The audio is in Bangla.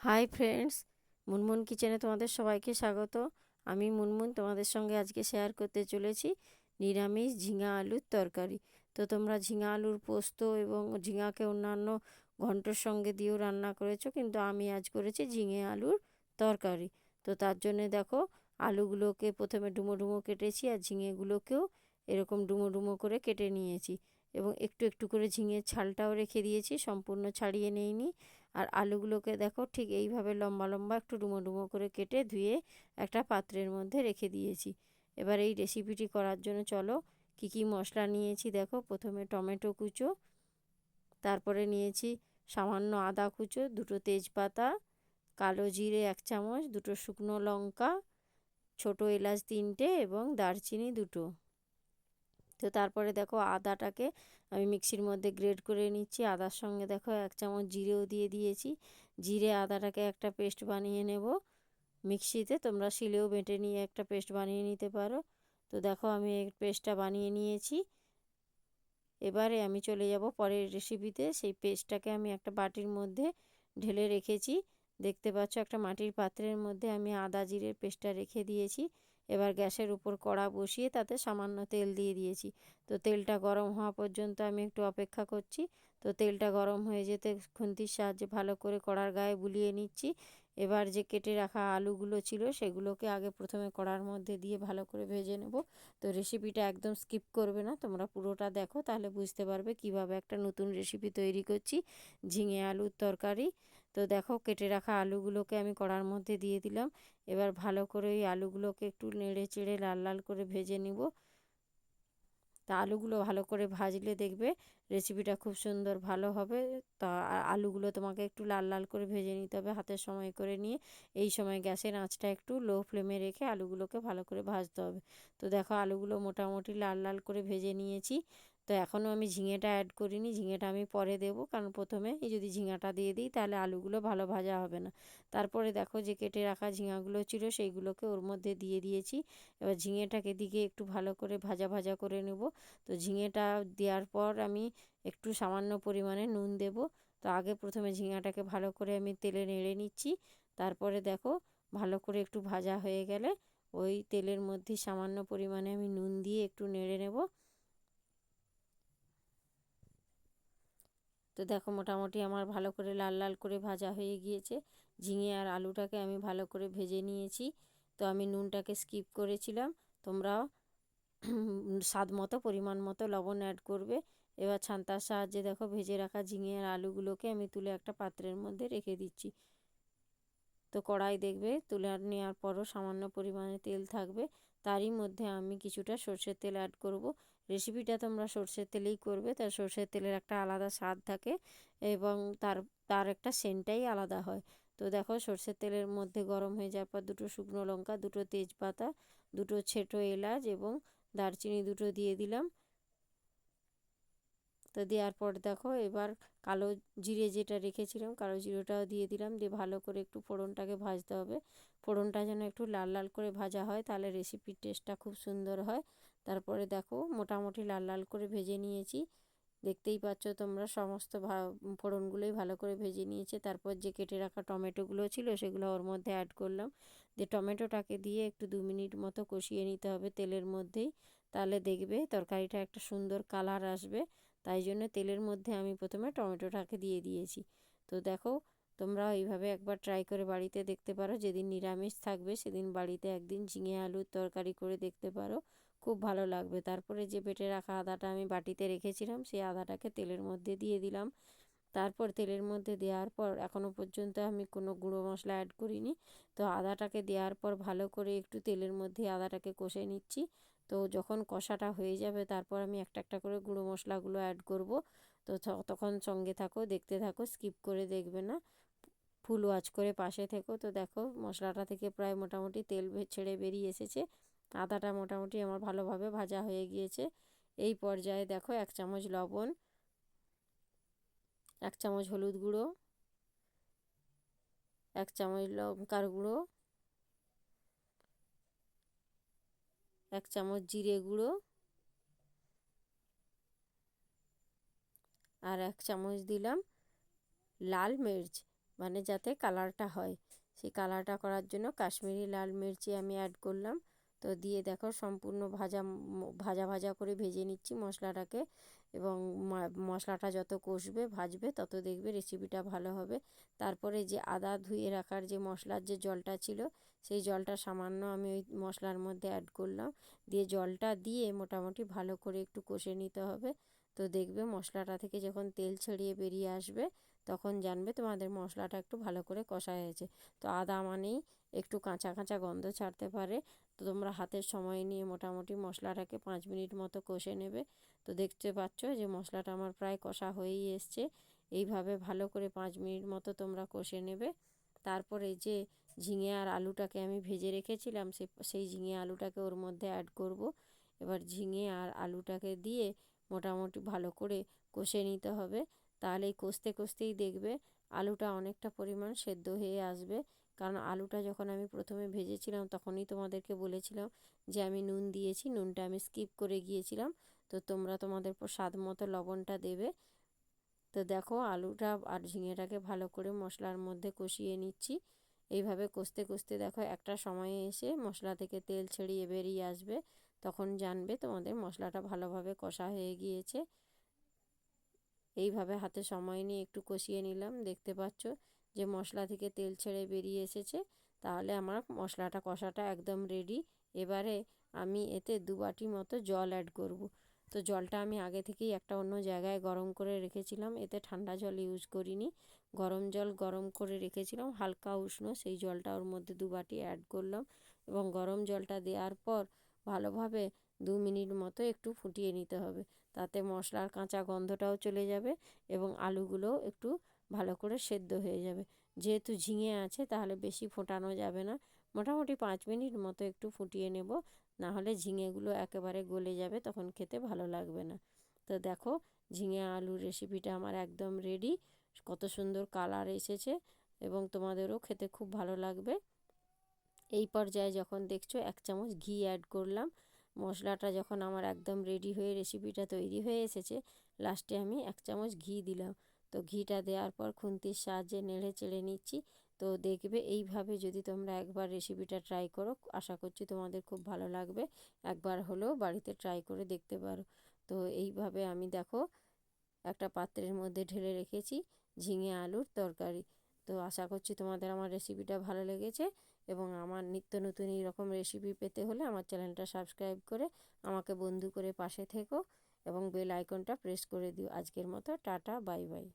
হাই ফ্রেন্ডস মুনমুন কিচেনে তোমাদের সবাইকে স্বাগত। আমি মুনমুন তোমাদের সঙ্গে আজকে শেয়ার করতে চলেছি নিরামিষ ঝিঙা আলুর তরকারি। তো তোমরা ঝিঙা আলুর পোস্ত এবং ঝিঙাকে অন্যান্য ঘন্টর সঙ্গে দিয়েও রান্না করেছ, কিন্তু আমি আজ করেছি ঝিঙে আলুর তরকারি। তো তার জন্যে দেখো, আলুগুলোকে প্রথমে ডুমো ডুমো কেটেছি আর ঝিঙেগুলোকেও এরকম ডুমো ডুমো করে কেটে নিয়েছি। এবং একটু একটু করে ঝিঙের ছালটাও রেখে দিয়েছি, সম্পূর্ণ ছাড়িয়ে নেইনি। আর আলুগুলোকে দেখো ঠিক এইভাবে লম্বা লম্বা একটু ডুমো ডুমো করে কেটে ধুয়ে একটা পাত্রের মধ্যে রেখে দিয়েছি। এবার এই রেসিপিটি করার জন্য চলো কি কি মশলা নিয়েছি দেখো। প্রথমে টমেটো কুচো, তারপরে নিয়েছি সামান্য আদা কুচো, দুটো তেজপাতা, কালো জিরে এক চামচ, দুটো শুকনো লঙ্কা, ছোটো এলাচ তিনটে এবং দারচিনি দুটো। তো তারপরে দেখো আদাটাকে আমি মিক্সির মধ্যে গ্রেড করে নিচ্ছি। আদার সঙ্গে দেখো এক চামচ জিরেও দিয়ে দিয়েছি। জিরে আদাটাকে একটা পেস্ট বানিয়ে নেব। মিক্সিতে তোমরা শিলেও বেটে নিয়ে একটা পেস্ট বানিয়ে নিতে পারো। তো দেখো আমি পেস্টটা বানিয়ে নিয়েছি। এবারে আমি চলে যাব পরের রেসিপিতে সেই পেস্টটাকে আমি একটা বাটির মধ্যে ঢেলে রেখেছি। দেখতে পাচ্ছ একটা মাটির পাত্রের মধ্যে আমি আদা জিরের পেস্টটা রেখে দিয়েছি। এবার গ্যাসের উপর কড়া বসিয়ে তাতে সামান্য তেল দিয়ে দিয়েছি। তো তেলটা গরম হওয়া পর্যন্ত আমি একটু অপেক্ষা করছি। তো তেলটা গরম হয়ে যেতে খুন্তির সাহায্যে ভালো করে কড়ার গায়ে বুলিয়ে নিচ্ছি। এবার যে কেটে রাখা আলুগুলো ছিল সেগুলোকে আগে প্রথমে কড়ার মধ্যে দিয়ে ভালো করে ভেজে নেব। তো রেসিপিটা একদম স্কিপ করবে না, তোমরা পুরোটা দেখো, তাহলে বুঝতে পারবে কীভাবে একটা নতুন রেসিপি তৈরি করছি। ঝিঙে আলুর তরকারি তো দেখো কেটে রাখা আলুগুলোকে আমি কড়ার মধ্যে দিয়ে দিলাম। এবার ভালো করে ওই আলুগুলোকে একটু নেড়ে চেড়ে লাল লাল করে ভেজে নিব। তা আলুগুলো ভালো করে ভাজলে দেখবে রেসিপিটা খুব সুন্দর ভালো হবে। তা আলুগুলো তোমাকে একটু লাল লাল করে ভেজে নিতে হবে হাতের সময় করে নিয়ে। এই সময় গ্যাসের আঁচটা একটু লো ফ্লেমে রেখে আলুগুলোকে ভালো করে ভাজতে হবে। তো দেখো আলুগুলো মোটামুটি লাল লাল করে ভেজে নিয়েছি। তো এখনও আমি ঝিঙেটা অ্যাড করিনি, ঝিঙেটা আমি পরে দেবো। কারণ প্রথমে যদি ঝিঙাটা দিয়ে দিই, তাহলে আলুগুলো ভালো ভাজা হবে না। তারপরে দেখো যে কেটে রাখা ঝিঙাগুলো ছিল, সেইগুলোকে ওর মধ্যে দিয়ে দিয়েছি। এবার ঝিঙেটাকে দিকে একটু ভালো করে ভাজা ভাজা করে নেব। তো ঝিঙেটা দেওয়ার পর আমি একটু সামান্য পরিমাণে নুন দেব। তো আগে প্রথমে ঝিঙাটাকে ভালো করে আমি তেলে নেড়ে নিচ্ছি। তারপরে দেখো ভালো করে একটু ভাজা হয়ে গেলে ওই তেলের মধ্যে সামান্য পরিমাণে আমি নুন দিয়ে একটু নেড়ে নেব। তো দেখো মোটামুটি আমার ভালো করে লাল লাল করে ভাজা হয়ে গিয়েছে। ঝিঙে আর আলুটাকে আমি ভালো করে ভেজে নিয়েছি। তো আমি নুনটাকে স্কিপ করেছিলাম। তোমরাও স্বাদ মতো, পরিমাণ মতো লবণ অ্যাড করবে। এবার ছান্তার সাহায্যে দেখো ভেজে রাখা ঝিঙে আর আলুগুলোকে আমি তুলে একটা পাত্রের মধ্যে রেখে দিচ্ছি। তো কড়াই দেখবে, তুলে নেওয়ার পরও সামান্য পরিমাণে তেল থাকবে। তারই মধ্যে আমি কিছুটা সর্ষের তেল অ্যাড করব। রেসিপিটা তোমরা সর্ষের তেলেই করবে। তার সর্ষের তেলের একটা আলাদা স্বাদ থাকে এবং তার তার একটা সেন্টটাই আলাদা হয়। তো দেখো সর্ষের তেলের মধ্যে গরম হয়ে যাওয়ার পর দুটো শুকনো লঙ্কা, দুটো তেজপাতা, দুটো ছেটো এলাচ এবং দারচিনি দুটো দিয়ে দিলাম। তো দেওয়ার পর দেখো এবার কালো জিরে যেটা রেখেছিলাম, কালো জিরেটাও দিয়ে দিলাম। দিয়ে ভালো করে একটু ফোড়নটাকে ভাজতে হবে। ফোড়নটা যেন একটু লাল লাল করে ভাজা হয়, তাহলে রেসিপির টেস্টটা খুব সুন্দর হয়। তারপরে দেখো মোটামুটি লাল লাল করে ভেজে নিয়েছি। দেখতেই পাচ্ছ তোমরা সমস্ত ফোড়নগুলোই ভালো করে ভেজে নিয়েছে। তারপর যে কেটে রাখা টমেটোগুলো ছিল সেগুলো ওর মধ্যে অ্যাড করলাম। দিয়ে টমেটোটাকে দিয়ে একটু দু মিনিট মতো কষিয়ে নিতে হবে তেলের মধ্যেই। তাহলে দেখবে তরকারিটা একটা সুন্দর কালার আসবে। তাই জন্য তেলের মধ্যে আমি প্রথমে টমেটোটাকে দিয়ে দিয়েছি। তো দেখো তোমরা এইভাবে একবার ট্রাই করে বাড়িতে দেখতে পারো। যেদিন নিরামিষ থাকবে সেদিন বাড়িতে একদিন ঝিঙে আলুর তরকারি করে দেখতে পারো। খুব ভালো লাগবে। তারপরে যে বেটে রাখা আদাটা আমি বাটিতে রেখেছিলাম, সেই আদাটাকে তেলের মধ্যে দিয়ে দিলাম। তারপর তেলের মধ্যে দেওয়ার পর এখনও পর্যন্ত আমি কোনো গুঁড়ো মশলা অ্যাড করিনি। তো আদাটাকে দেওয়ার পর ভালো করে একটু তেলের মধ্যে আদাটাকে কষে নিচ্ছি। তো যখন কষাটা হয়ে যাবে, তারপর আমি একটা একটা করে গুঁড়ো মশলাগুলো অ্যাড করব। তো তখন সঙ্গে থাকো, দেখতে থাকো স্কিপ করে দেখবে না। ফুল ওয়াচ করে পাশে থেকো। তো দেখো, মশলাটা থেকে প্রায় মোটামুটি তেল ছেড়ে বেরিয়ে এসেছে। আদাটা মোটামুটি আমার ভালোভাবে ভাজা হয়ে গিয়েছে। এই পর্যায়ে দেখো এক চামচ লবণ, এক চামচ হলুদ গুঁড়ো, এক চামচ লঙ্কার গুঁড়ো, এক চামচ জিরে গুঁড়ো আর এক চামচ দিলাম লাল মির্চ মানে যাতে কালারটা হয়। সেই কালারটা করার জন্য কাশ্মীরি লাল মির্চি আমি অ্যাড করলাম। তো দিয়ে দেখো সম্পূর্ণ ভাজা ভাজা ভাজা করে ভেজে নিচ্ছি মশলাটাকে এবং মশলাটা যত কষবে, ভাজবে তত দেখবে রেসিপিটা ভালো হবে। তারপরে যে আদা ধুয়ে রাখার যে মশলার যে জলটা ছিল, সেই জলটা সামান্য আমি ওই মশলার মধ্যে অ্যাড করলাম। দিয়ে জলটা দিয়ে মোটামুটি ভালো করে একটু কষে নিতে হবে। তো দেখবে মশলাটা থেকে যখন তেল ছড়িয়ে বেরিয়ে আসবে তখন জানবে তোমাদের মশলাটা একটু ভালো করে কষা হয়েছে। তো আদা মানেই একটু কাঁচা কাঁচা গন্ধ ছাড়তে পারে। তো তোমরা হাতের সময় নিয়ে মোটামুটি মশলাটাকে পাঁচ মিনিট মতো কষে নেবে। তো দেখতে পাচ্ছ যে মশলাটা আমার প্রায় কষা হয়েই এসছে। এইভাবে ভালো করে পাঁচ মিনিট মতো তোমরা কষে নেবে। তারপরে যে ঝিঙে আর আলুটাকে আমি ভেজে রেখেছিলাম, সে সেই ঝিঙে আলুটাকে ওর মধ্যে অ্যাড করব। এবার ঝিঙে আর আলুটাকে দিয়ে মোটামুটি ভালো করে কষে নিতে হবে। তাহলে এই কষতে কষতেই দেখবে আলুটা অনেকটা পরিমাণ সেদ্ধ হয়ে আসবে। কারণ আলুটা যখন আমি প্রথমে ভেজেছিলাম তখনই তোমাদেরকে বলেছিলাম যে আমি নুন দিয়েছি, নুনটা আমি স্কিপ করে গিয়েছিলাম। তো তোমরা তোমাদের স্বাদ মতো লবণটা দেবে। তো দেখো আলুটা আর ঝিঙেটাকে ভালো করে মশলার মধ্যে কষিয়ে নিচ্ছি। এইভাবে কষতে কষতে দেখো একটা সময়ে এসে মশলা থেকে তেল ছেড়িয়ে বেরিয়ে আসবে। তখন জানবে তোমাদের মশলাটা ভালোভাবে কষা হয়ে গিয়েছে। এইভাবে হাতে সময় নিয়ে একটু কষিয়ে নিলাম। দেখতে পাচ্ছ যে মশলা থেকে তেল ছেড়ে বেরিয়ে এসেছে। তাহলে আমার মশলাটা কষাটা একদম রেডি এবারে আমি এতে দু বাটি মতো জল অ্যাড করব। তো জলটা আমি আগে থেকেই একটা অন্য জায়গায় গরম করে রেখেছিলাম। এতে ঠান্ডা জল ইউজ করিনি। গরম জল গরম করে রেখেছিলাম। হালকা উষ্ণ সেই জলটা ওর মধ্যে দু বাটি অ্যাড করলাম এবং গরম জলটা দেওয়ার পর ভালোভাবে দু মিনিট মতো একটু ফুটিয়ে নিতে হবে। তাতে মশলার কাঁচা গন্ধটাও চলে যাবে এবং আলুগুলোও একটু ভালো করে সেদ্ধ হয়ে যাবে। যেহেতু ঝিঙে আছে তাহলে বেশি ফোটানো যাবে না। মোটামুটি পাঁচ মিনিট মতো একটু ফুটিয়ে নেব না হলে ঝিঙেগুলো একেবারে গলে যাবে, তখন খেতে ভালো লাগবে না। তো দেখো, ঝিঙে আলুর রেসিপিটা আমার একদম রেডি কত সুন্দর কালার এসেছে এবং তোমাদেরও খেতে খুব ভালো লাগবে। এই পর্যায়ে যখন দেখছ, এক চামচ ঘি অ্যাড করলাম। মশলাটা যখন আমার একদম রেডি হয়ে রেসিপিটা তৈরি হয়ে এসেছে লাস্টে আমি এক চামচ ঘি দিলাম। তো ঘিটা দেওয়ার পর খুন্তির সাহায্যে নেড়ে চেড়ে নিচ্ছি। তো দেখবে এইভাবে যদি তোমরা একবার রেসিপিটা ট্রাই করো, আশা করছি তোমাদের খুব ভালো লাগবে। একবার হলেও বাড়িতে ট্রাই করে দেখতে পারো। তো এইভাবে আমি দেখো, একটা পাত্রের মধ্যে ঢেলে রেখেছি ঝিঙে আলুর তরকারি। তো আশা করছি তোমাদের আমার রেসিপিটা ভালো লেগেছে। এবং আমার নিত্য নতুন এই রকম রেসিপি পেতে হলে আমার চ্যানেলটা সাবস্ক্রাইব করে আমাকে বন্ধু করে পাশে থেকো এবং বেল আইকনটা প্রেস করে দিও। আজকের মতো টাটা বাই বাই